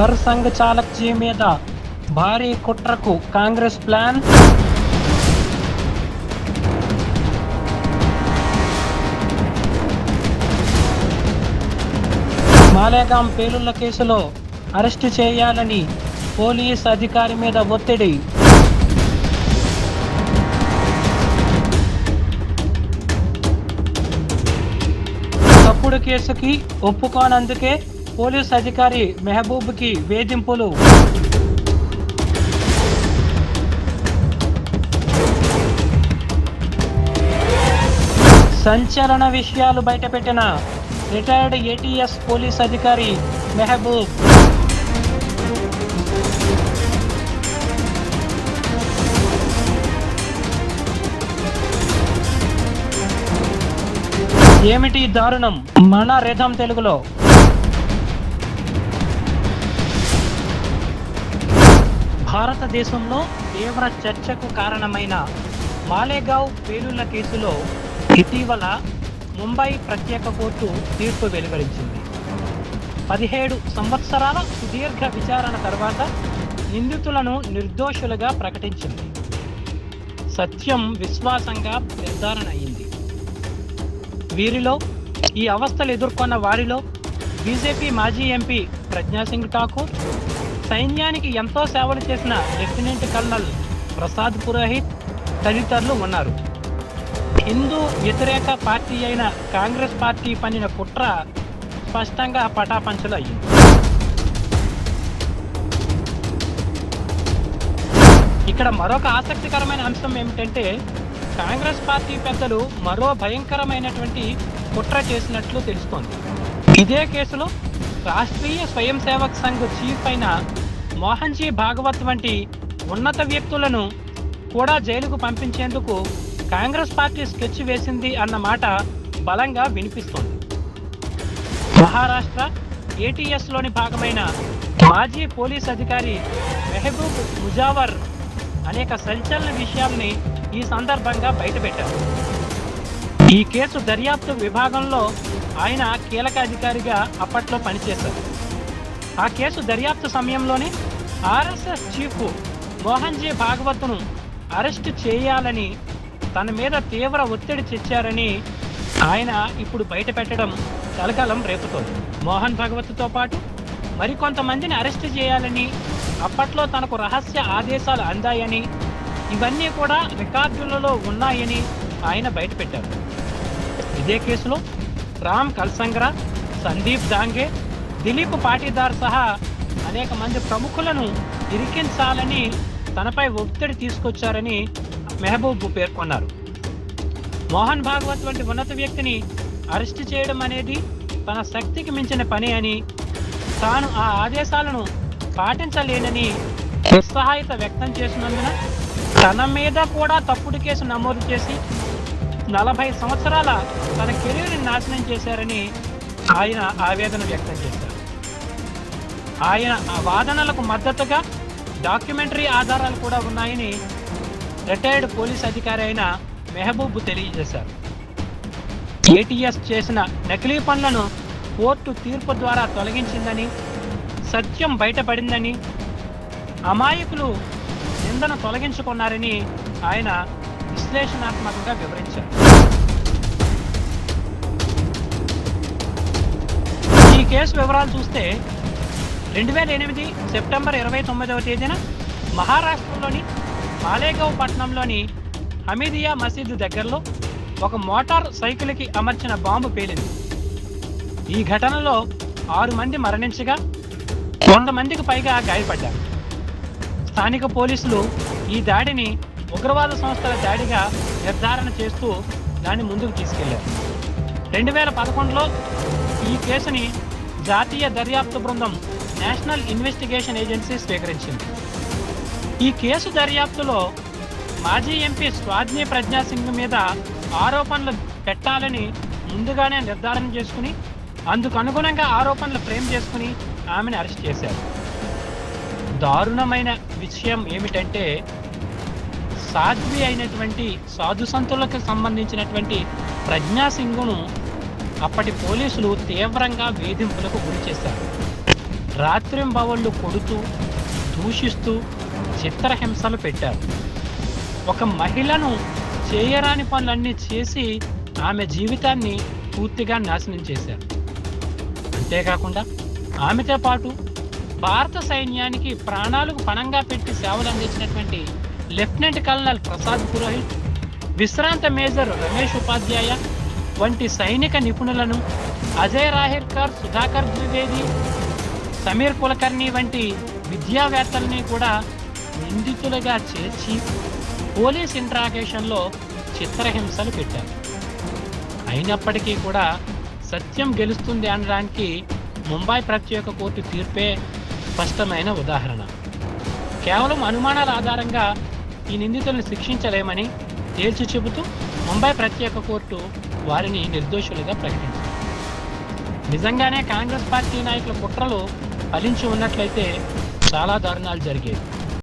Sir Sangh చాలక్ G మీద భారీ కుట్రకు కాంగ్రెస్ ప్లాన్. మాలేగాం పేలుళ్ళ కేసులో అరెస్టు చేయాలని పోలీస్ అధికారి మీద ఒత్తిడి. తప్పుడు కేసుకి ఒప్పుకోనందుకే పోలీస్ అధికారి మెహబూబ్కి వేధింపులు. సంచలన విషయాలు బయటపెట్టిన రిటైర్డ్ ఏటీఎస్ పోలీస్ అధికారి మెహబూబ్. ఏమిటి దారుణం? మన రిధం తెలుగులో. భారతదేశంలో తీవ్ర చర్చకు కారణమైన మాలేగావ్ పేలుళ్ళ కేసులో ఇటీవల ముంబై ప్రత్యేక కోర్టు తీర్పు వెలువరించింది. పదిహేడు సంవత్సరాల సుదీర్ఘ విచారణ తర్వాత నిందితులను నిర్దోషులుగా ప్రకటించింది. సత్యం విశ్వాసంగా నిర్ధారణ అయింది. వీరిలో ఈ అవస్థలు ఎదుర్కొన్న వారిలో బీజేపీ మాజీ ఎంపీ ప్రజ్ఞాసింగ్ ఠాకూర్ సైన్యానికి ఎంతో సేవలు చేసిన లెఫ్టినెంట్ కల్నల్ ప్రసాద్ పురోహిత్ తదితరులు ఉన్నారు. హిందూ వ్యతిరేక పార్టీ అయిన కాంగ్రెస్ పార్టీ పనిన కుట్ర స్పష్టంగా పటాపంచలు అయ్యింది ఇక్కడ మరొక ఆసక్తికరమైన అంశం ఏమిటంటే కాంగ్రెస్ పార్టీ పెద్దలు మరో భయంకరమైనటువంటి కుట్ర చేసినట్లు తెలుస్తోంది. ఇదే కేసులో రాష్ట్రీయ స్వయం సేవక్ సంఘ్ చీఫ్ అయిన మోహన్జీ భాగవత్ వంటి ఉన్నత వ్యక్తులను కూడా జైలుకు పంపించేందుకు కాంగ్రెస్ పార్టీ స్కెచ్ వేసింది అన్న మాట బలంగా వినిపిస్తోంది. మహారాష్ట్ర ఏటీఎస్లోని భాగమైన మాజీ పోలీస్ అధికారి మెహబూబ్ ముజావర్ అనేక సంచలన విషయాల్ని ఈ సందర్భంగా బయటపెట్టారు. ఈ కేసు దర్యాప్తు విభాగంలో ఆయన కీలక అధికారిగా అప్పట్లో పనిచేశారు. ఆ కేసు దర్యాప్తు సమయంలోనే ఆర్ఎస్ఎస్ చీఫ్ మోహన్జీ భాగవత్ను అరెస్ట్ చేయాలని తన మీద తీవ్ర ఒత్తిడి తెచ్చారని ఆయన ఇప్పుడు బయట పెట్టడం కలకలం రేపుతోంది. మోహన్ భగవత్తో పాటు మరికొంతమందిని అరెస్ట్ చేయాలని అప్పట్లో తనకు రహస్య ఆదేశాలు అందాయని ఇవన్నీ కూడా రికార్డులలో ఉన్నాయని ఆయన బయటపెట్టారు. ఇదే కేసులో రామ్ కల్సంగ్రా సందీప్ దాంగే దిలీప్ పాటీదార్ సహా అనేక మంది ప్రముఖులను ఇరికించాలని తనపై ఒత్తిడి తీసుకొచ్చారని మెహబూబ్ పేర్కొన్నారు. మోహన్ భాగవత్ వంటి ఉన్నత వ్యక్తిని అరెస్ట్ చేయడం అనేది తన శక్తికి మించిన పని అని తాను ఆ ఆదేశాలను పాటించలేనని నిస్సహాయత వ్యక్తం చేసినందున తన మీద కూడా తప్పుడు కేసు నమోదు చేసి నలభై సంవత్సరాల తన కెరీర్ని నాశనం చేశారని ఆయన ఆవేదన వ్యక్తం చేశారు. ఆయన వాదనలకు మద్దతుగా డాక్యుమెంటరీ ఆధారాలు కూడా ఉన్నాయని రిటైర్డ్ పోలీస్ అధికారి అయిన మెహబూబ్ తెలియజేశారు. ఏటీఎస్ చేసిన నకిలీ పనులను కోర్టు తీర్పు ద్వారా తొలగించిందని సత్యం బయటపడిందని అమాయకులు నిందను తొలగించుకున్నారని ఆయన విశ్లేషణాత్మకంగా వివరించారు ఈ కేసు వివరాలు చూస్తే రెండు వేల ఎనిమిది సెప్టెంబర్ ఇరవై తొమ్మిదవ తేదీన మహారాష్ట్రలోని మాలేగావ్ పట్టణంలోని హమీదియా మసీదు దగ్గరలో ఒక మోటార్ సైకిల్కి అమర్చిన బాంబు పేలింది ఈ ఘటనలో ఆరు మంది మరణించగా వంద మందికి పైగా గాయపడ్డారు స్థానిక పోలీసులు ఈ దాడిని ఉగ్రవాద సంస్థల దాడిగా నిర్ధారణ చేస్తూ దాన్ని ముందుకు తీసుకెళ్ళారు. రెండు వేల పదకొండులో ఈ కేసుని జాతీయ దర్యాప్తు బృందం నేషనల్ ఇన్వెస్టిగేషన్ ఏజెన్సీ స్వీకరించింది. ఈ కేసు దర్యాప్తులో మాజీ ఎంపీ స్వాజ్ని ప్రజ్ఞా సింగ్ మీద ఆరోపణలు పెట్టాలని ముందుగానే నిర్ధారణ చేసుకుని అందుకు అనుగుణంగా ఆరోపణలు ఫ్రేమ్ చేసుకుని ఆమెను అరెస్ట్ చేశారు. దారుణమైన విషయం ఏమిటంటే సాధ్వి అయినటువంటి సాధు సంతులకు సంబంధించినటువంటి ప్రజ్ఞాసింగును అప్పటి పోలీసులు తీవ్రంగా వేధింపులకు గురి చేశారు. రాత్రింబవళ్ళు కొడుతూ దూషిస్తూ చిత్రహింసలు పెట్టారు. ఒక మహిళను చేయరాని పనులన్నీ చేసి ఆమె జీవితాన్ని పూర్తిగా నాశనం చేశారు. అంతేకాకుండా ఆమెతో పాటు భారత సైన్యానికి ప్రాణాలకు పణంగా పెట్టి సేవలు అందించినటువంటి లెఫ్టినెంట్ కల్నల్ ప్రసాద్ పురోహిత్ విశ్రాంత మేజర్ రమేష్ ఉపాధ్యాయ వంటి సైనిక నిపుణులను అజయ్ రాహిర్కర్ సుధాకర్ ద్వివేది సమీర్ కులకర్ణి వంటి విద్యావేత్తల్ని కూడా నిందితులుగా చేర్చి పోలీస్ ఇంట్రాగేషన్లో చిత్రహింసలు పెట్టారు. అయినప్పటికీ కూడా సత్యం గెలుస్తుంది అనడానికి ముంబై ప్రత్యేక కోర్టు తీర్పే స్పష్టమైన ఉదాహరణ. కేవలం అనుమానాల ఆధారంగా ఈ నిందితులను శిక్షించలేమని తేల్చి చెబుతూ ముంబై ప్రత్యేక కోర్టు వారిని నిర్దోషులుగా ప్రకటించింది. నిజంగానే కాంగ్రెస్ పార్టీ నాయకుల కుట్రలు ఫలించి ఉన్నట్లయితే చాలా దారుణాలు జరిగేవి.